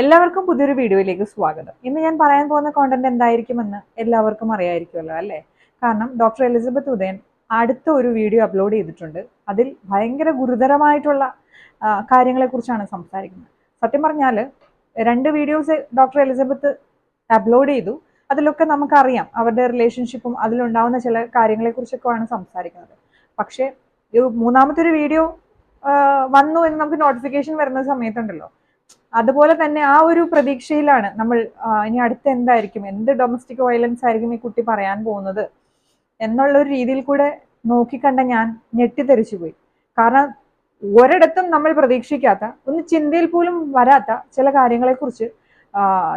എല്ലാവർക്കും പുതിയൊരു വീഡിയോയിലേക്ക് സ്വാഗതം. ഇന്ന് ഞാൻ പറയാൻ പോകുന്ന കോണ്ടന്റ് എന്തായിരിക്കുമെന്ന് എല്ലാവർക്കും അറിയായിരിക്കുമല്ലോ അല്ലേ? കാരണം ഡോക്ടർ എലിസബത്ത് ഉദയൻ അടുത്ത ഒരു വീഡിയോ അപ്ലോഡ് ചെയ്തിട്ടുണ്ട്. അതിൽ ഭയങ്കര ഗുരുതരമായിട്ടുള്ള കാര്യങ്ങളെക്കുറിച്ചാണ് സംസാരിക്കുന്നത്. സത്യം പറഞ്ഞാൽ രണ്ട് വീഡിയോസ് ഡോക്ടർ എലിസബത്ത് അപ്ലോഡ് ചെയ്തു. അതിലൊക്കെ നമുക്കറിയാം അവരുടെ റിലേഷൻഷിപ്പും അതിലുണ്ടാവുന്ന ചില കാര്യങ്ങളെക്കുറിച്ചൊക്കെയാണ് സംസാരിക്കുന്നത്. പക്ഷേ മൂന്നാമത്തെ ഒരു വീഡിയോ വന്നു എന്ന് നമുക്ക് നോട്ടിഫിക്കേഷൻ വരുന്ന സമയത്തുണ്ടല്ലോ. അതുപോലെ തന്നെ ആ ഒരു പ്രതീക്ഷയിലാണ് നമ്മൾ ഇനി അടുത്ത് എന്തായിരിക്കും എന്ത് ഡൊമസ്റ്റിക് വയലൻസ് ആയിരിക്കും ഈ കുട്ടി പറയാൻ പോകുന്നത് എന്നുള്ള ഒരു രീതിയിൽ കൂടെ നോക്കിക്കണ്ട ഞാൻ ഞെട്ടിത്തെറിച്ചു പോയി. കാരണം ഒരിടത്തും നമ്മൾ പ്രതീക്ഷിക്കാത്ത ഒന്ന് ചിന്തയിൽ പോലും വരാത്ത ചില കാര്യങ്ങളെക്കുറിച്ച്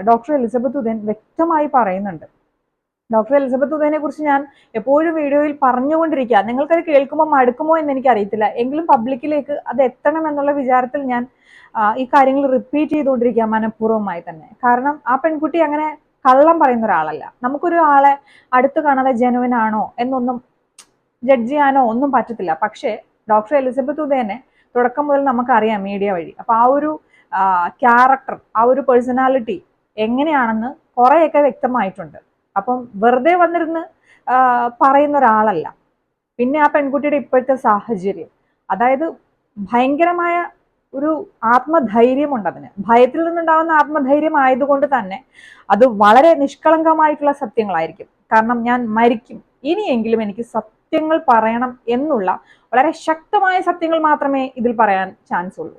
ഡോക്ടർ എലിസബത്ത് ഉദയൻ വ്യക്തമായി പറയുന്നുണ്ട്. ഡോക്ടർ എലിസബത്ത് ഉദയനെ കുറിച്ച് ഞാൻ എപ്പോഴും വീഡിയോയിൽ പറഞ്ഞുകൊണ്ടിരിക്കുക. നിങ്ങൾക്കത് കേൾക്കുമ്പോൾ മടുക്കുമോ എന്ന് എനിക്ക് അറിയത്തില്ല എങ്കിലും പബ്ലിക്കിലേക്ക് അത് എത്തണം എന്നുള്ള വിചാരത്തിൽ ഞാൻ ഈ കാര്യങ്ങൾ റിപ്പീറ്റ് ചെയ്തുകൊണ്ടിരിക്കുക മനഃപൂർവമായി തന്നെ. കാരണം ആ പെൺകുട്ടി അങ്ങനെ കള്ളം പറയുന്ന ഒരാളല്ല. നമുക്കൊരു ആളെ അടുത്ത് കാണാതെ ജനുവൻ ആണോ എന്നൊന്നും ജഡ്ജ് ചെയ്യാനോ ഒന്നും പറ്റത്തില്ല. പക്ഷേ ഡോക്ടർ എലിസബത്ത് ഉദയനെ തുടക്കം മുതൽ നമുക്കറിയാം മീഡിയ വഴി. അപ്പൊ ആ ഒരു ക്യാരക്ടർ ആ ഒരു പേഴ്സണാലിറ്റി എങ്ങനെയാണെന്ന് കുറേയൊക്കെ വ്യക്തമായിട്ടുണ്ട്. അപ്പം വെറുതെ വന്നിരുന്ന് പറയുന്ന ഒരാളല്ല പിന്നെ ആ പെൺകുട്ടിയുടെ ഇപ്പോഴത്തെ സാഹചര്യം. അതായത് ഭയങ്കരമായ ഒരു ആത്മധൈര്യമുണ്ട് അതിന്. ഭയത്തിൽ നിന്നുണ്ടാകുന്ന ആത്മധൈര്യം ആയതുകൊണ്ട് തന്നെ അത് വളരെ നിഷ്കളങ്കമായിട്ടുള്ള സത്യങ്ങളായിരിക്കും. കാരണം ഞാൻ മരിക്കും. ഇനിയെങ്കിലും എനിക്ക് സത്യങ്ങൾ പറയണം എന്നുള്ള വളരെ ശക്തമായ സത്യങ്ങൾ മാത്രമേ ഇതിൽ പറയാൻ ചാൻസ് ഉള്ളൂ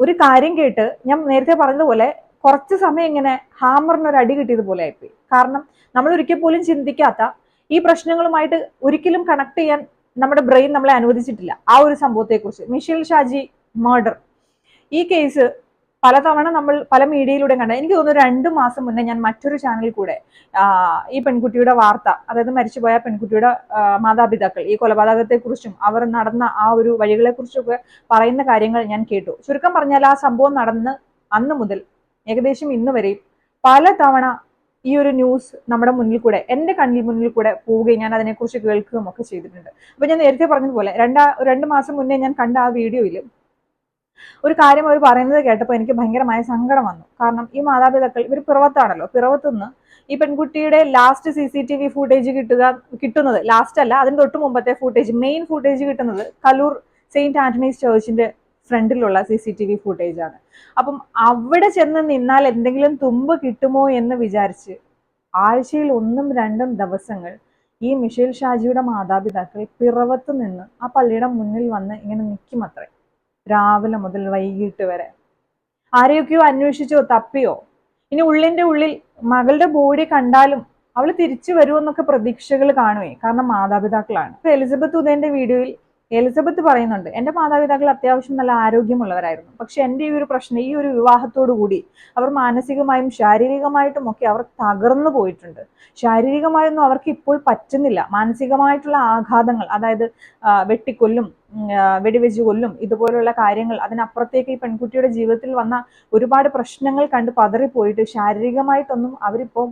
ഒരു കാര്യം കേട്ട് ഞാൻ നേരത്തെ പറഞ്ഞതുപോലെ കുറച്ച് സമയം ഇങ്ങനെ ഹാമറിന് ഒരു അടി കിട്ടിയതുപോലെ ആയിപ്പോയി. കാരണം നമ്മൾ ഒരിക്കൽ പോലും ചിന്തിക്കാത്ത ഈ പ്രശ്നങ്ങളുമായിട്ട് ഒരിക്കലും കണക്ട് ചെയ്യാൻ നമ്മുടെ ബ്രെയിൻ നമ്മളെ അനുവദിച്ചിട്ടില്ല. ആ ഒരു സംഭവത്തെക്കുറിച്ച്. മിഷേൽ ഷാജി മർഡർ ഈ കേസ് പലതവണ നമ്മൾ പല മീഡിയയിലൂടെ കണ്ട. എനിക്ക് തോന്നുന്നു രണ്ട് മാസം മുന്നേ ഞാൻ മറ്റൊരു ചാനലിൽ കൂടെ ഈ പെൺകുട്ടിയുടെ വാർത്ത അതായത് മരിച്ചുപോയ പെൺകുട്ടിയുടെ മാതാപിതാക്കൾ ഈ കൊലപാതകത്തെക്കുറിച്ചും അവർ നടന്ന ആ ഒരു വഴികളെക്കുറിച്ചൊക്കെ പറയുന്ന കാര്യങ്ങൾ ഞാൻ കേട്ടു. ചുരുക്കം പറഞ്ഞാൽ ആ സംഭവം നടന്ന് അന്ന് മുതൽ ഏകദേശം ഇന്ന് വരെയും പലതവണ ഈ ഒരു ന്യൂസ് നമ്മുടെ മുന്നിൽ കൂടെ എന്റെ കണ്ണിൽ മുന്നിൽ കൂടെ പോവുകയും ഞാൻ അതിനെക്കുറിച്ച് കേൾക്കുകയും ഒക്കെ ചെയ്തിട്ടുണ്ട്. അപ്പൊ ഞാൻ നേരത്തെ പറഞ്ഞതുപോലെ രണ്ടാ രണ്ട് മാസം മുന്നേ ഞാൻ കണ്ട ആ വീഡിയോയിൽ ഒരു കാര്യം അവർ പറയുന്നത് കേട്ടപ്പോൾ എനിക്ക് ഭയങ്കരമായ സങ്കടം വന്നു. കാരണം ഈ മാതാപിതാക്കൾ ഇവർ പിറവത്താണല്ലോ. പിറവത്തുനിന്ന് ഈ പെൺകുട്ടിയുടെ last C C T V footage കിട്ടുക കിട്ടുന്നത് ലാസ്റ്റ് അല്ല അതിന് തൊട്ട് മുമ്പത്തെ ഫുട്ടേജ് മെയിൻ ഫുട്ടേജ് കിട്ടുന്നത് കലൂർ സെയിന്റ് ആന്റണീസ് ചേർച്ചിന്റെ ഫ്രണ്ടിലുള്ള C C T V footage ആണ്. അപ്പം അവിടെ ചെന്ന് നിന്നാൽ എന്തെങ്കിലും തുമ്പ് കിട്ടുമോ എന്ന് വിചാരിച്ച് ആഴ്ചയിൽ ഒന്നും രണ്ടും ദിവസങ്ങൾ ഈ മിഷേൽ ഷാജിയുടെ മാതാപിതാക്കൾ പിറവത്ത് നിന്ന് ആ പള്ളിയുടെ മുന്നിൽ വന്ന് ഇങ്ങനെ നിൽക്കും അത്രേ. രാവിലെ മുതൽ വൈകിട്ട് വരെ. ആരെയൊക്കെയോ അന്വേഷിച്ചോ തപ്പിയോ? ഇനി ഉള്ളിന്റെ ഉള്ളിൽ മകളുടെ ബോഡി കണ്ടാലും അവൾ തിരിച്ചു വരുമെന്നൊക്കെ പ്രതീക്ഷകൾ കാണുവേ. കാരണം മാതാപിതാക്കളാണ്. ഇപ്പൊ എലിസബത്ത് ഉദയന്റെ വീഡിയോയിൽ എലിസബത്ത് പറയുന്നുണ്ട് എന്റെ മാതാപിതാക്കൾ അത്യാവശ്യം നല്ല ആരോഗ്യമുള്ളവരായിരുന്നു. പക്ഷെ എന്റെ ഈ ഒരു പ്രശ്നം ഈ ഒരു വിവാഹത്തോടു കൂടി അവർ മാനസികമായും ശാരീരികമായിട്ടും ഒക്കെ അവർ തകർന്നു പോയിട്ടുണ്ട്. ശാരീരികമായൊന്നും അവർക്ക് ഇപ്പോൾ പറ്റുന്നില്ല. മാനസികമായിട്ടുള്ള ആഘാതങ്ങൾ അതായത് വെട്ടിക്കൊല്ലും വെടിവെച്ച് കൊല്ലും ഇതുപോലുള്ള കാര്യങ്ങൾ അതിനപ്പുറത്തേക്ക് ഈ പെൺകുട്ടിയുടെ ജീവിതത്തിൽ വന്ന ഒരുപാട് പ്രശ്നങ്ങൾ കണ്ട് പതറിപ്പോയിട്ട് ശാരീരികമായിട്ടൊന്നും അവരിപ്പോൾ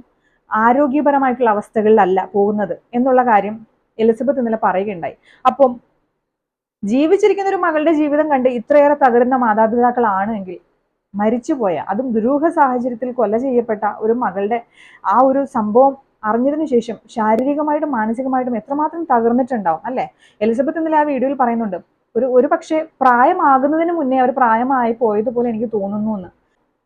ആരോഗ്യപരമായിട്ടുള്ള അവസ്ഥകളിലല്ല പോകുന്നത് എന്നുള്ള കാര്യം എലിസബത്ത് ഇന്നലെ പറയുകയുണ്ടായി. അപ്പം ജീവിച്ചിരിക്കുന്ന ഒരു മകളുടെ ജീവിതം കണ്ട് ഇത്രയേറെ തകരുന്ന മാതാപിതാക്കളാണ് എങ്കിൽ മരിച്ചുപോയ അതും ദുരൂഹ സാഹചര്യത്തിൽ കൊല ചെയ്യപ്പെട്ട ഒരു മകളുടെ ആ ഒരു സംഭവം അറിഞ്ഞതിനു ശേഷം ശാരീരികമായിട്ടും മാനസികമായിട്ടും എത്രമാത്രം തകർന്നിട്ടുണ്ടാവും അല്ലെ? എലിസബത്ത് ഇന്നലെ ആ വീഡിയോയിൽ പറയുന്നുണ്ട് ഒരു ഒരു പക്ഷേ പ്രായമാകുന്നതിന് മുന്നേ അവർ പ്രായമായി പോയതുപോലെ എനിക്ക് തോന്നുന്നു എന്ന്.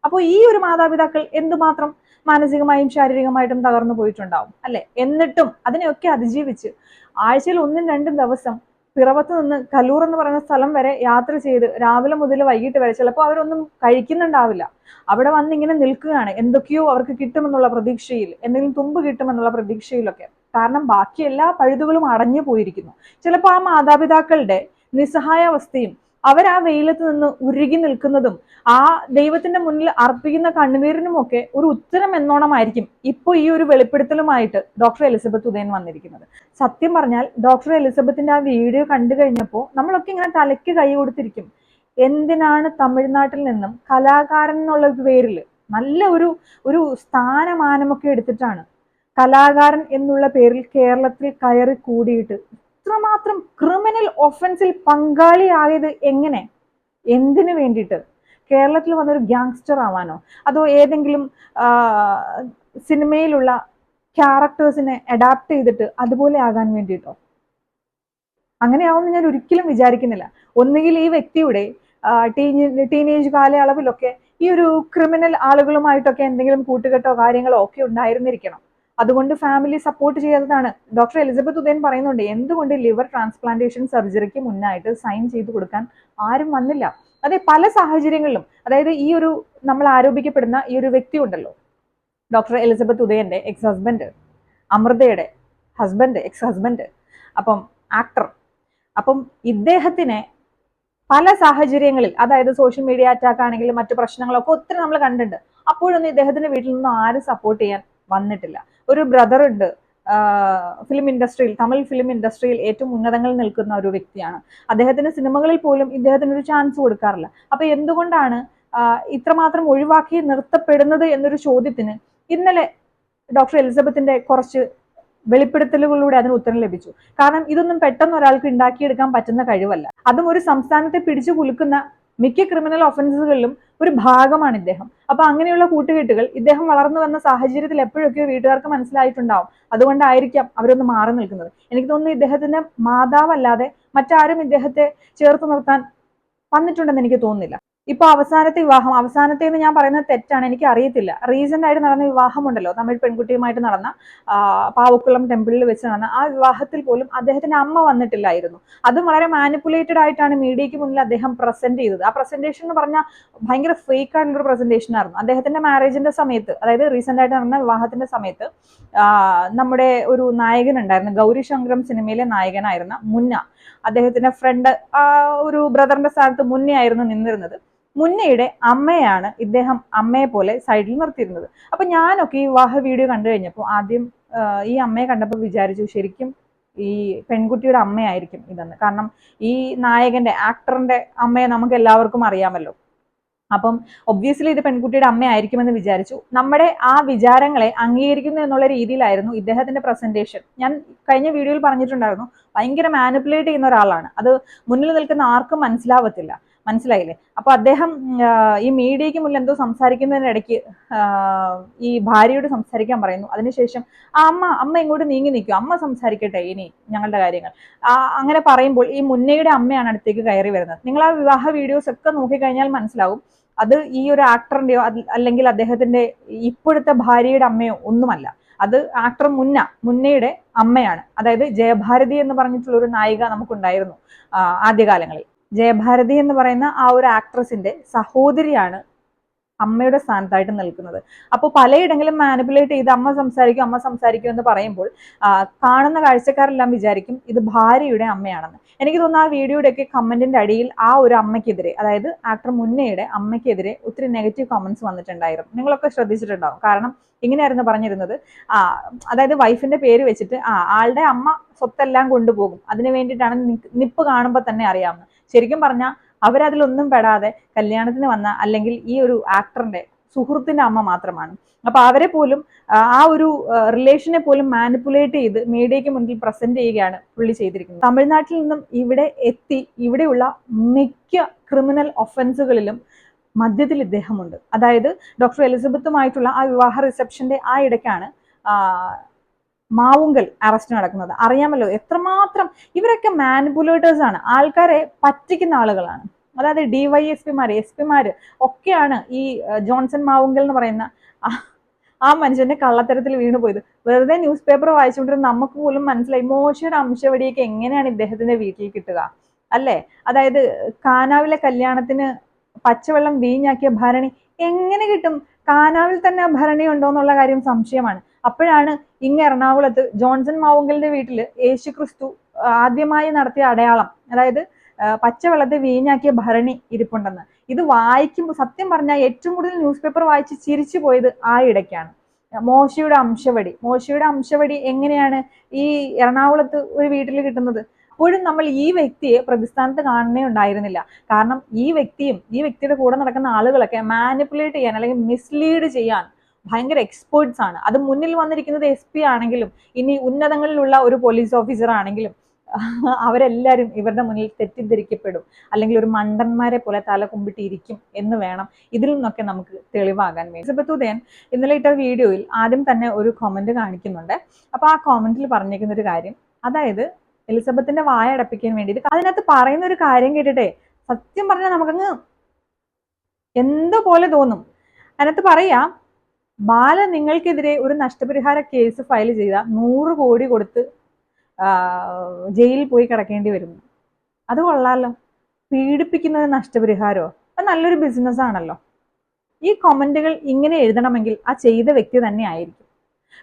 അപ്പോൾ ഈ ഒരു മാതാപിതാക്കൾ എന്തുമാത്രം മാനസികമായും ശാരീരികമായിട്ടും തകർന്നു പോയിട്ടുണ്ടാവും അല്ലെ? എന്നിട്ടും അതിനെയൊക്കെ അതിജീവിച്ച് ആഴ്ചയിൽ ഒന്നും രണ്ടും ദിവസം പിറവത്ത് നിന്ന് കല്ലൂർ എന്ന് പറയുന്ന സ്ഥലം വരെ യാത്ര ചെയ്ത് രാവിലെ മുതൽ വൈകിട്ട് വരെ. ചിലപ്പോൾ അവരൊന്നും കഴിക്കുന്നുണ്ടാവില്ല. അവിടെ വന്ന് ഇങ്ങനെ നിൽക്കുകയാണ്. എന്തൊക്കെയോ അവർക്ക് കിട്ടുമെന്നുള്ള പ്രതീക്ഷയിൽ എന്തെങ്കിലും തുമ്പ് കിട്ടുമെന്നുള്ള പ്രതീക്ഷയിലൊക്കെ. കാരണം ബാക്കി എല്ലാ പഴുതുകളും അടഞ്ഞു പോയിരിക്കുന്നു. ചിലപ്പോൾ ആ മാതാപിതാക്കളുടെ നിസ്സഹായാവസ്ഥയും അവർ ആ വെയിലത്ത് നിന്ന് ഉരുകി നിൽക്കുന്നതും ആ ദൈവത്തിന്റെ മുന്നിൽ അർപ്പിക്കുന്ന കണ്ണുനീരിനുമൊക്കെ ഒരു ഉത്തരം എന്നോണമായിരിക്കും ഇപ്പോൾ ഈ ഒരു വെളിപ്പെടുത്തലുമായിട്ട് ഡോക്ടർ എലിസബത്ത് ഉദയൻ വന്നിരിക്കുന്നത്. സത്യം പറഞ്ഞാൽ ഡോക്ടർ എലിസബത്തിന്റെ ആ വീഡിയോ കണ്ടു കഴിഞ്ഞപ്പോൾ നമ്മളൊക്കെ ഇങ്ങനെ തലയ്ക്ക് കൈ കൊടുത്തിരിക്കും. എന്തിനാണ് തമിഴ്നാട്ടിൽ നിന്നും കലാകാരൻ എന്നുള്ള ഒരു പേരിൽ നല്ല ഒരു ഒരു സ്ഥാനമാനമൊക്കെ എടുത്തിട്ടാണ് കലാകാരൻ എന്നുള്ള പേരിൽ കേരളത്തിൽ കയറി കൂടിയിട്ട് ഇത്രമാത്രം ക്രിമിനൽ ഒഫൻസിൽ പങ്കാളിയായത് എങ്ങനെ? എന്തിനു വേണ്ടിയിട്ട്? കേരളത്തിൽ വന്നൊരു ഗ്യാങ്സ്റ്റർ ആവാനോ? അതോ ഏതെങ്കിലും സിനിമയിലുള്ള ക്യാരക്ടേഴ്സിനെ അഡാപ്റ്റ് ചെയ്തിട്ട് അതുപോലെ ആകാൻ വേണ്ടിയിട്ടോ? അങ്ങനെയാവുമെന്ന് ഞാൻ ഒരിക്കലും വിചാരിക്കുന്നില്ല. ഒന്നുകിൽ ഈ വ്യക്തിയുടെ ടീനേജ് കാലയളവിലൊക്കെ ഈ ഒരു ക്രിമിനൽ ആളുകളുമായിട്ടൊക്കെ എന്തെങ്കിലും കൂട്ടുകെട്ടോ കാര്യങ്ങളോ ഒക്കെ ഉണ്ടായിരുന്നിരിക്കണം. അതുകൊണ്ട് ഫാമിലി സപ്പോർട്ട് ചെയ്യാത്തതാണ്. ഡോക്ടർ എലിസബത്ത് ഉദയൻ പറയുന്നുണ്ട് എന്തുകൊണ്ട് ലിവർ ട്രാൻസ്പ്ലാന്റേഷൻ സർജറിക്ക് മുന്നായിട്ട് സൈൻ ചെയ്ത് കൊടുക്കാൻ ആരും വന്നില്ല? അതെ പല സാഹചര്യങ്ങളിലും അതായത് ഈ ഒരു നമ്മൾ ആരോപിക്കപ്പെടുന്ന ഈ ഒരു വ്യക്തി ഉണ്ടല്ലോ ഡോക്ടർ എലിസബത്ത് ഉദയന്റെ എക്സ് ഹസ്ബൻഡ് അമൃതയുടെ ഹസ്ബൻഡ് എക്സ് ഹസ്ബൻഡ് അപ്പം ആക്ടർ അപ്പം ഇദ്ദേഹത്തിനെ പല സാഹചര്യങ്ങളിൽ അതായത് സോഷ്യൽ മീഡിയ അറ്റാക്ക് ആണെങ്കിലും മറ്റു പ്രശ്നങ്ങളൊക്കെ ഒത്തിരി നമ്മൾ കണ്ടിട്ടുണ്ട്. അപ്പോഴൊന്നും ഇദ്ദേഹത്തിന്റെ വീട്ടിൽ നിന്നും ആരും സപ്പോർട്ട് ചെയ്യാൻ വന്നിട്ടില്ല. ഒരു ബ്രദർ ഉണ്ട് ഫിലിം ഇൻഡസ്ട്രിയിൽ തമിഴ് ഫിലിം ഇൻഡസ്ട്രിയിൽ ഏറ്റവും ഉന്നതങ്ങളിൽ നിൽക്കുന്ന ഒരു വ്യക്തിയാണ്. അദ്ദേഹത്തിന് സിനിമകളിൽ പോലും ഇദ്ദേഹത്തിന് ഒരു ചാൻസ് കൊടുക്കാറില്ല. അപ്പൊ എന്തുകൊണ്ടാണ് ഇത്രമാത്രം ഒഴിവാക്കി നിർത്തപ്പെടുന്നത് എന്നൊരു ചോദ്യത്തിന് ഇന്നലെ ഡോക്ടർ എലിസബത്തിന്റെ കുറച്ച് വെളിപ്പെടുത്തലുകളിലൂടെ അതിന് ഉത്തരം ലഭിച്ചു. കാരണം ഇതൊന്നും പെട്ടെന്ന് ഒരാൾക്ക് ഉണ്ടാക്കിയെടുക്കാൻ പറ്റുന്ന കഴിവല്ല. അതും ഒരു സംസ്ഥാനത്തെ പിടിച്ചു കുലുക്കുന്ന മിക്ക ക്രിമിനൽ ഒഫൻസുകളിലും ഒരു ഭാഗമാണ് ഇദ്ദേഹം. അപ്പൊ അങ്ങനെയുള്ള കൂട്ടുകെട്ടുകൾ ഇദ്ദേഹം വളർന്നു വന്ന സാഹചര്യത്തിൽ എപ്പോഴൊക്കെ വീട്ടുകാർക്ക് മനസ്സിലായിട്ടുണ്ടാവും. അതുകൊണ്ടായിരിക്കാം അവരൊന്ന് മാറി നിൽക്കുന്നത്. എനിക്ക് തോന്നുന്നു ഇദ്ദേഹത്തിന്റെ മാതാവല്ലാതെ മറ്റാരും ഇദ്ദേഹത്തെ ചേർത്ത് നിർത്താൻ വന്നിട്ടുണ്ടെന്ന് എനിക്ക് തോന്നുന്നില്ല. ഇപ്പൊ അവസാനത്തെ വിവാഹം അവസാനത്തെ എന്ന് ഞാൻ പറയുന്നത് തെറ്റാണ് എനിക്ക് അറിയത്തില്ല. റീസെന്റ് ആയിട്ട് നടന്ന വിവാഹമുണ്ടല്ലോ തമിഴ് പെൺകുട്ടിയുമായിട്ട് നടന്ന പാവക്കുളം ടെമ്പിളിൽ വെച്ച് നടന്ന ആ വിവാഹത്തിൽ പോലും അദ്ദേഹത്തിന്റെ അമ്മ വന്നിട്ടില്ലായിരുന്നു. അതും വളരെ മാനിപ്പുലേറ്റഡ് ആയിട്ടാണ് മീഡിയയ്ക്ക് മുന്നിൽ അദ്ദേഹം പ്രസന്റ് ചെയ്തത്. ആ പ്രസന്റേഷൻ എന്ന് പറഞ്ഞാൽ ഭയങ്കര ഫേക്ക് ആയിട്ടുള്ള ഒരു പ്രസന്റേഷൻ ആയിരുന്നു. അദ്ദേഹത്തിന്റെ മാരേജിന്റെ സമയത്ത് അതായത് റീസെന്റ് ആയിട്ട് നടന്ന വിവാഹത്തിന്റെ സമയത്ത് നമ്മുടെ ഒരു നായകൻ ഉണ്ടായിരുന്നു ഗൗരി ശങ്കരം സിനിമയിലെ നായകനായിരുന്ന മുന്ന. അദ്ദേഹത്തിന്റെ ഫ്രണ്ട് ഒരു ബ്രദറിന്റെ സ്ഥാനത്ത് മുന്നേ ആയിരുന്നു നിന്നിരുന്നത്. മുന്നയുടെ അമ്മയാണ് ഇദ്ദേഹം അമ്മയെ പോലെ സൈഡിൽ നിർത്തിയിരുന്നത്. അപ്പൊ ഞാനൊക്കെ ഈ വിവാഹ വീഡിയോ കണ്ടു കഴിഞ്ഞപ്പോൾ ആദ്യം ഈ അമ്മയെ കണ്ടപ്പോൾ വിചാരിച്ചു ശരിക്കും ഈ പെൺകുട്ടിയുടെ അമ്മയായിരിക്കും ഇതെന്ന്. കാരണം ഈ നായകന്റെ ആക്ടറിന്റെ അമ്മയെ നമുക്ക് എല്ലാവർക്കും അറിയാമല്ലോ. അപ്പം ഒബ്വിയസ്ലി ഇത് പെൺകുട്ടിയുടെ അമ്മയായിരിക്കുമെന്ന് വിചാരിച്ചു. നമ്മുടെ ആ വിചാരങ്ങളെ അംഗീകരിക്കുന്നു എന്നുള്ള രീതിയിലായിരുന്നു ഇദ്ദേഹത്തിന്റെ പ്രസന്റേഷൻ ഞാൻ കഴിഞ്ഞ വീഡിയോയിൽ പറഞ്ഞിട്ടുണ്ടായിരുന്നു ഭയങ്കര മാനിപ്പുലേറ്റ് ചെയ്യുന്ന ഒരാളാണ്. അത് മുന്നിൽ നിൽക്കുന്ന ആർക്കും മനസ്സിലാവത്തില്ല. മനസ്സിലായില്ലേ? അപ്പൊ അദ്ദേഹം ഈ മീഡിയയ്ക്ക് മുന്നിൽ എന്തോ സംസാരിക്കുന്നതിനിടയ്ക്ക് ഈ ഭാര്യയോട് സംസാരിക്കാൻ പറയുന്നു. അതിനുശേഷം ആ അമ്മ അമ്മ ഇങ്ങോട്ട് നീങ്ങി നിൽക്കും. അമ്മ സംസാരിക്കട്ടെ ഇനി ഞങ്ങളുടെ കാര്യങ്ങൾ. അങ്ങനെ പറയുമ്പോൾ ഈ മുന്നയുടെ അമ്മയാണ് അടുത്തേക്ക് കയറി വരുന്നത്. നിങ്ങൾ ആ വിവാഹ വീഡിയോസ് ഒക്കെ നോക്കിക്കഴിഞ്ഞാൽ മനസ്സിലാവും അത് ഈ ഒരു ആക്ടറിന്റെയോ അല്ലെങ്കിൽ അദ്ദേഹത്തിന്റെ ഇപ്പോഴത്തെ ഭാര്യയുടെ അമ്മയോ ഒന്നുമല്ല. അത് ആക്ടർ മുന്ന മുന്നയുടെ അമ്മയാണ്. അതായത് ജയഭാരതി എന്ന് പറഞ്ഞിട്ടുള്ള ഒരു നായിക നമുക്കുണ്ടായിരുന്നു ആദ്യകാലങ്ങളിൽ. ജയഭാരതി എന്ന് പറയുന്ന ആ ഒരു ആക്ട്രസിന്റെ സഹോദരിയാണ് അമ്മയുടെ സ്ഥാനത്തായിട്ട് നിൽക്കുന്നത്. അപ്പോൾ പലയിടങ്ങളിലും മാനിപ്പുലേറ്റ് ചെയ്ത് അമ്മ സംസാരിക്കും അമ്മ സംസാരിക്കും എന്ന് പറയുമ്പോൾ കാണുന്ന കാഴ്ചക്കാരെല്ലാം വിചാരിക്കും ഇത് ഭാര്യയുടെ അമ്മയാണെന്ന്. എനിക്ക് തോന്നുന്നു ആ വീഡിയോയുടെ ഒക്കെ കമന്റിന്റെ അടിയിൽ ആ ഒരു അമ്മയ്ക്കെതിരെ അതായത് ആക്ടർ മുന്നയുടെ അമ്മയ്ക്കെതിരെ ഒത്തിരി നെഗറ്റീവ് കമന്റ്സ് വന്നിട്ടുണ്ടായിരുന്നു. നിങ്ങളൊക്കെ ശ്രദ്ധിച്ചിട്ടുണ്ടാവും. കാരണം ഇങ്ങനെയായിരുന്നു പറഞ്ഞിരുന്നത്. ആ അതായത് വൈഫിന്റെ പേര് വെച്ചിട്ട് ആ ആളുടെ അമ്മ സ്വത്തെല്ലാം കൊണ്ടുപോകും. അതിനു വേണ്ടിയിട്ടാണ് നിപ്പ് കാണുമ്പോൾ തന്നെ അറിയാമെന്ന് ശരിക്കും പറഞ്ഞാൽ അവരതിലൊന്നും പെടാതെ കല്യാണത്തിന് വന്ന അല്ലെങ്കിൽ ഈ ഒരു ആക്ടറിന്റെ സുഹൃത്തിന്റെ അമ്മ മാത്രമാണ്. അപ്പൊ അവരെ പോലും ആ, ഒരു റിലേഷനെ പോലും മാനിപ്പുലേറ്റ് ചെയ്ത് മീഡിയയ്ക്ക് മുന്നിൽ പ്രസന്റ് ചെയ്യുകയാണ് പുള്ളി ചെയ്തിരിക്കുന്നത്. തമിഴ്നാട്ടിൽ നിന്നും ഇവിടെ എത്തി ഇവിടെയുള്ള മിക്ക ക്രിമിനൽ ഒഫൻസുകളിലും മദ്യത്തിൽ ഇദ്ദേഹമുണ്ട്. അതായത് ഡോക്ടർ എലിസബത്തുമായിട്ടുള്ള ആ വിവാഹ റിസപ്ഷന്റെ ആ ഇടയ്ക്കാണ് മാവുങ്കൽ അറസ്റ്റ് നടക്കുന്നത്. അറിയാമല്ലോ എത്രമാത്രം ഇവരൊക്കെ മാനിപ്പുലേറ്റേഴ്സ് ആണ്. ആൾക്കാരെ പറ്റിക്കുന്ന ആളുകളാണ്. അതായത് ഡി വൈ എസ് പിമാർ എസ് പിമാർ ഒക്കെയാണ് ഈ ജോൺസൺ മാവുങ്കൽ എന്ന് പറയുന്ന ആ- മനുഷ്യന്റെ കള്ളത്തരത്തിൽ വീണു പോയത്. വെറുതെ ന്യൂസ് പേപ്പർ വായിച്ചുകൊണ്ടിരുന്ന നമുക്ക് പോലും മനസ്സിലായി മോശയുടെ അംശവടിയൊക്കെ എങ്ങനെയാണ് ഇദ്ദേഹത്തിന്റെ വീട്ടിൽ കിട്ടുക അല്ലേ? അതായത് കാനാവിലെ കല്യാണത്തിന് പച്ചവെള്ളം വീഞ്ഞാക്കിയ ഭരണി എങ്ങനെ കിട്ടും? കാനാവിൽ തന്നെ ആ ഭരണി ഉണ്ടോ എന്നുള്ള കാര്യം സംശയമാണ്. അപ്പോഴാണ് ഇങ്ങ് എറണാകുളത്ത് ജോൺസൺ മാവുങ്കലിന്റെ വീട്ടിൽ യേശു ക്രിസ്തു ആദ്യമായി നടത്തിയ അടയാളം അതായത് പച്ചവെള്ളത്തെ വീഞ്ഞാക്കിയ ഭരണി ഇരിപ്പുണ്ടെന്ന്. ഇത് വായിക്കുമ്പോൾ സത്യം പറഞ്ഞാൽ ഏറ്റവും കൂടുതൽ ന്യൂസ് പേപ്പർ വായിച്ച് ചിരിച്ചു പോയത് ആ ഇടയ്ക്കാണ്. മോശയുടെ അംശവടി. മോശയുടെ അംശവടി എങ്ങനെയാണ് ഈ എറണാകുളത്ത് ഒരു വീട്ടിൽ കിട്ടുന്നത്? അപ്പോഴും നമ്മൾ ഈ വ്യക്തിയെ പ്രതിസ്ഥാനത്ത് കാണുന്നേ ഉണ്ടായിരുന്നില്ല. കാരണം ഈ വ്യക്തിയും ഈ വ്യക്തിയുടെ കൂടെ നടക്കുന്ന ആളുകളൊക്കെ മാനിപ്പുലേറ്റ് ചെയ്യാൻ അല്ലെങ്കിൽ മിസ്ലീഡ് ചെയ്യാൻ ഭയങ്കര എക്സ്പേർട്സ് ആണ്. അത് മുന്നിൽ വന്നിരിക്കുന്നത് എസ് പി ആണെങ്കിലും ഇനി ഉന്നതങ്ങളിലുള്ള ഒരു പോലീസ് ഓഫീസർ ആണെങ്കിലും അവരെല്ലാവരും ഇവരുടെ മുന്നിൽ തെറ്റിദ്ധരിക്കപ്പെടും. അല്ലെങ്കിൽ ഒരു മണ്ടന്മാരെ പോലെ തല കുമ്പിട്ടിരിക്കും എന്ന് വേണം ഇതിൽ നിന്നൊക്കെ നമുക്ക് തെളിവാകാൻ വേണ്ടി. എലിസബത്ത് ഉദയൻ ഇന്നലെ ഇട്ട വീഡിയോയിൽ ആദ്യം തന്നെ ഒരു കോമന്റ് കാണിക്കുന്നുണ്ട്. അപ്പോൾ ആ കോമന്റിൽ പറഞ്ഞിരിക്കുന്ന ഒരു കാര്യം അതായത് എലിസബത്തിന്റെ വായ അടപ്പിക്കാൻ വേണ്ടിയിട്ട് അതിനകത്ത് പറയുന്ന ഒരു കാര്യം കേട്ടിട്ടേ സത്യം പറഞ്ഞാൽ നമുക്കങ്ങ് എന്തോ പോലെ തോന്നും. അതിനകത്ത് പറയാ ബാല നിങ്ങൾക്കെതിരെ ഒരു നഷ്ടപരിഹാര കേസ് ഫയൽ ചെയ്ത നൂറ് കോടി കൊടുത്ത് ജയിലിൽ പോയി കിടക്കേണ്ടി വരുന്നു അത് കൊള്ളാലോ. പീഡിപ്പിക്കുന്നത് നഷ്ടപരിഹാരമോ? അത് നല്ലൊരു ബിസിനസ് ആണല്ലോ. ഈ കമന്റുകൾ ഇങ്ങനെ എഴുതണമെങ്കിൽ ആ ചെയ്ത വ്യക്തി തന്നെ ആയിരിക്കും.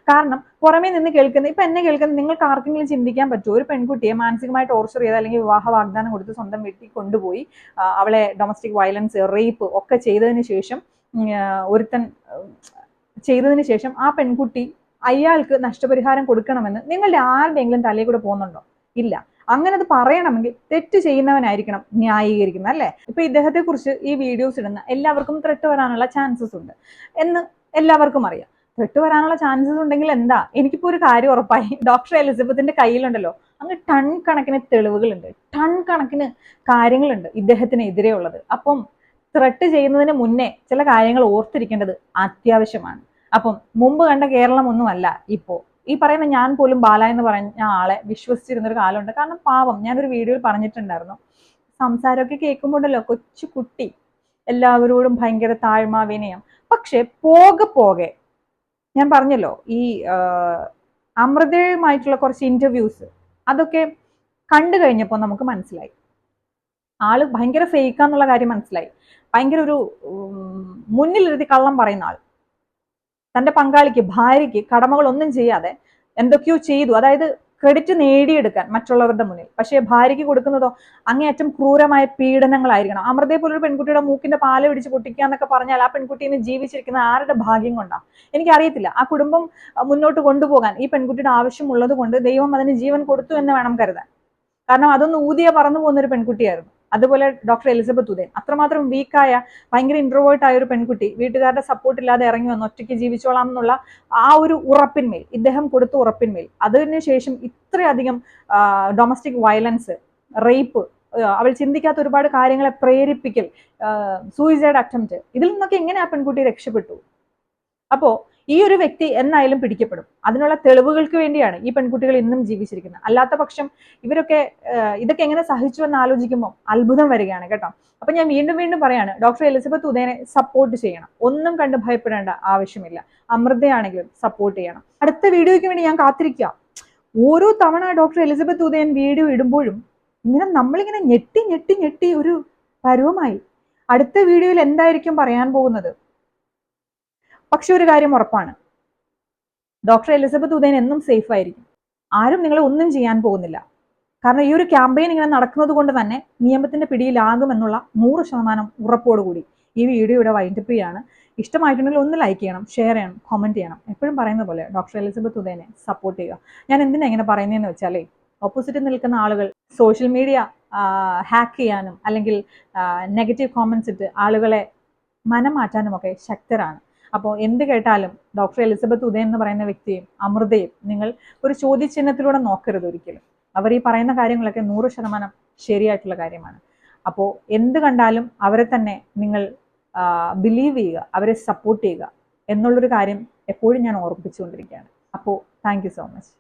കാരണം പുറമേ നിന്ന് കേൾക്കുന്ന ഇപ്പൊ എന്നെ കേൾക്കുന്ന നിങ്ങൾക്ക് ആർക്കെങ്കിലും ചിന്തിക്കാൻ പറ്റുമോ? ഒരു പെൺകുട്ടിയെ മാനസികമായി ടോർച്ചർ ചെയ്ത് അല്ലെങ്കിൽ വിവാഹ വാഗ്ദാനം കൊടുത്ത് സ്വന്തം വീട്ടിൽ കൊണ്ടുപോയി അവളെ ഡൊമസ്റ്റിക് വയലൻസ് റേപ്പ് ഒക്കെ ചെയ്തതിന് ശേഷം ഒരുത്തൻ ചെയ്തതിന് ശേഷം ആ പെൺകുട്ടി അയാൾക്ക് നഷ്ടപരിഹാരം കൊടുക്കണമെന്ന് നിങ്ങളുടെ ആരുടെയെങ്കിലും തലയിൽ കൂടെ പോകുന്നുണ്ടോ? ഇല്ല. അങ്ങനെ അത് പറയണമെങ്കിൽ തെറ്റ് ചെയ്യുന്നവനായിരിക്കണം ന്യായീകരിക്കുന്നത് അല്ലേ? ഇപ്പൊ ഇദ്ദേഹത്തെ കുറിച്ച് ഈ വീഡിയോസ് ഇടുന്ന എല്ലാവർക്കും ത്രെട്ട് വരാനുള്ള ചാൻസസ് ഉണ്ട് എന്ന് എല്ലാവർക്കും അറിയാം. ത്രെട്ട് വരാനുള്ള ചാൻസസ് ഉണ്ടെങ്കിൽ എന്താ? എനിക്കിപ്പോ ഒരു കാര്യം ഉറപ്പായി. ഡോക്ടർ എലിസബത്തിന്റെ കയ്യിലുണ്ടല്ലോ. അങ്ങ് ടൺ കണക്കിന് തെളിവുകളുണ്ട്. ടൺ കണക്കിന് കാര്യങ്ങളുണ്ട് ഇദ്ദേഹത്തിന് ഉള്ളത് അപ്പം ത്രെട്ട് ചെയ്യുന്നതിന് മുന്നേ ചില കാര്യങ്ങൾ ഓർത്തിരിക്കേണ്ടത് അത്യാവശ്യമാണ്. അപ്പം മുമ്പ് കണ്ട കേരളം ഒന്നുമല്ല ഇപ്പോ. ഈ പറയുന്ന ഞാൻ പോലും ബാല എന്ന് പറഞ്ഞ ആളെ വിശ്വസിച്ചിരുന്ന ഒരു കാലമുണ്ട്. കാരണം പാവം ഞാനൊരു വീഡിയോയിൽ പറഞ്ഞിട്ടുണ്ടായിരുന്നു. സംസാരമൊക്കെ കേൾക്കുമ്പോഴല്ലോ കൊച്ചു കുട്ടി. എല്ലാവരോടും ഭയങ്കര താഴ്മ വിനയം. പക്ഷെ പോകെ പോകെ ഞാൻ പറഞ്ഞല്ലോ ഈ അമൃതയുമായിട്ടുള്ള കുറച്ച് ഇന്റർവ്യൂസ് അതൊക്കെ കണ്ടു കഴിഞ്ഞപ്പോൾ നമുക്ക് മനസ്സിലായി. ആൾ ഭയങ്കര ഫേക്കാന്നുള്ള കാര്യം മനസ്സിലായി. ഭയങ്കര ഒരു മുന്നിലിരുത്തി കള്ളം പറയുന്ന ആൾ. തന്റെ പങ്കാളിക്ക് ഭാര്യയ്ക്ക് കടമകളൊന്നും ചെയ്യാതെ എന്തൊക്കെയോ ചെയ്തു. അതായത് ക്രെഡിറ്റ് നേടിയെടുക്കാൻ മറ്റുള്ളവരുടെ മുന്നിൽ. പക്ഷേ ഭാര്യയ്ക്ക് കൊടുക്കുന്നതോ അങ്ങേയറ്റം ക്രൂരമായ പീഡനങ്ങളായിരിക്കണം. അമൃതയെ പോലൊരു പെൺകുട്ടിയുടെ മൂക്കിന്റെ പാല പിടിച്ച് പൊട്ടിക്കുക എന്നൊക്കെ പറഞ്ഞാൽ ആ പെൺകുട്ടി ഇന്ന് ജീവിച്ചിരിക്കുന്ന ആരുടെ ഭാഗ്യം കൊണ്ടാണ് എനിക്കറിയത്തില്ല. ആ കുടുംബം മുന്നോട്ട് കൊണ്ടുപോകാൻ ഈ പെൺകുട്ടിയുടെ ആവശ്യമുള്ളത് കൊണ്ട് ദൈവം അതിന് ജീവൻ കൊടുത്തു എന്ന് വേണം കരുതാൻ. കാരണം അതൊന്ന് ഊതിയ പറന്നു പോകുന്ന ഒരു പെൺകുട്ടിയായിരുന്നു. അതുപോലെ ഡോക്ടർ എലിസബത്ത് ഉദയൻ. അത്രമാത്രം വീക്കായ ഭയങ്കര ഇൻട്രോവേർട്ട് ആയ ഒരു പെൺകുട്ടി വീട്ടുകാരുടെ സപ്പോർട്ട് ഇല്ലാതെ ഇറങ്ങി വന്ന് ഒറ്റയ്ക്ക് ജീവിച്ചോളാം എന്നുള്ള ആ ഒരു ഉറപ്പിന്മേൽ ഇദ്ദേഹം കൊടുത്ത ഉറപ്പിന്മേൽ അതിനുശേഷം ഇത്രയധികം ഡൊമസ്റ്റിക് വയലൻസ് റേപ്പ് അവൾ ചിന്തിക്കാത്ത ഒരുപാട് കാര്യങ്ങളെ പ്രേരിപ്പിക്കൽ സൂയിസൈഡ് അറ്റംപ്റ്റ് ഇതിൽ നിന്നൊക്കെ എങ്ങനെ ആ പെൺകുട്ടി രക്ഷപ്പെട്ടു? അപ്പോ ഈ ഒരു വ്യക്തി എന്നായാലും പിടിക്കപ്പെടും. അതിനുള്ള തെളിവുകൾക്ക് വേണ്ടിയാണ് ഈ പെൺകുട്ടികൾ ഇന്നും ജീവിച്ചിരിക്കുന്നത്. അല്ലാത്ത പക്ഷം ഇവരൊക്കെ ഇതൊക്കെ എങ്ങനെ സഹിച്ചു എന്ന് ആലോചിക്കുമ്പോൾ അത്ഭുതം വരികയാണ് കേട്ടോ. അപ്പൊ ഞാൻ വീണ്ടും വീണ്ടും പറയാണ് ഡോക്ടർ എലിസബത്ത് ഉദയനെ സപ്പോർട്ട് ചെയ്യണം. ഒന്നും കണ്ട് ഭയപ്പെടേണ്ട ആവശ്യമില്ല. അമൃതയാണെങ്കിലും സപ്പോർട്ട് ചെയ്യണം. അടുത്ത വീഡിയോയ്ക്ക് വേണ്ടി ഞാൻ കാത്തിരിക്കുക ഓരോ തവണ ഡോക്ടർ എലിസബത്ത് ഉദയൻ വീഡിയോ ഇടുമ്പോഴും ഇങ്ങനെ നമ്മളിങ്ങനെ ഞെട്ടി ഞെട്ടി ഞെട്ടി ഒരു പരുവമായി. അടുത്ത വീഡിയോയിൽ എന്തായിരിക്കും പറയാൻ പോകുന്നത്? പക്ഷെ ഒരു കാര്യം ഉറപ്പാണ്. ഡോക്ടർ എലിസബത്ത് ഉദയൻ എന്നും സേഫ് ആയിരിക്കും. ആരും നിങ്ങളെ ഒന്നും ചെയ്യാൻ പോകുന്നില്ല. കാരണം ഈ ഒരു ക്യാമ്പയിൻ ഇങ്ങനെ നടക്കുന്നത് കൊണ്ട് തന്നെ നിയമത്തിന്റെ പിടിയിലാകുമെന്നുള്ള നൂറ് ശതമാനം ഉറപ്പോടുകൂടി ഈ വീഡിയോ ഇവിടെ വൈൻഡപ്പ് ചെയ്യാണ്. ഇഷ്ടമായിട്ടുണ്ടെങ്കിൽ ഒന്ന് ലൈക്ക് ചെയ്യണം ഷെയർ ചെയ്യണം കമന്റ് ചെയ്യണം. എപ്പോഴും പറയുന്ന പോലെ ഡോക്ടർ എലിസബത്ത് ഉദയനെ സപ്പോർട്ട് ചെയ്യുക. ഞാൻ എന്തിനാ ഇങ്ങനെ പറയുന്നതെന്ന് വെച്ചാലേ ഓപ്പോസിറ്റ് നിൽക്കുന്ന ആളുകൾ സോഷ്യൽ മീഡിയ ഹാക്ക് ചെയ്യാനും അല്ലെങ്കിൽ നെഗറ്റീവ് കോമൻസ് ഇട്ട് ആളുകളെ മനം മാറ്റാനും ഒക്കെ ശക്തരാണ്. അപ്പോൾ എന്ത് കേട്ടാലും ഡോക്ടർ എലിസബത്ത് ഉദയൻ എന്ന് പറയുന്ന വ്യക്തിയും അമൃതയും നിങ്ങൾ ഒരു ചോദ്യചിഹ്നത്തിലൂടെ നോക്കരുത് ഒരിക്കലും. അവർ ഈ പറയുന്ന കാര്യങ്ങളൊക്കെ നൂറ് ശതമാനം ശരിയായിട്ടുള്ള കാര്യമാണ്. അപ്പോൾ എന്ത് കണ്ടാലും അവരെ തന്നെ നിങ്ങൾ ബിലീവ് ചെയ്യുക അവരെ സപ്പോർട്ട് ചെയ്യുക എന്നുള്ളൊരു കാര്യം എപ്പോഴും ഞാൻ ഓർമ്മിപ്പിച്ചുകൊണ്ടിരിക്കുകയാണ്. അപ്പോൾ താങ്ക് സോ മച്ച്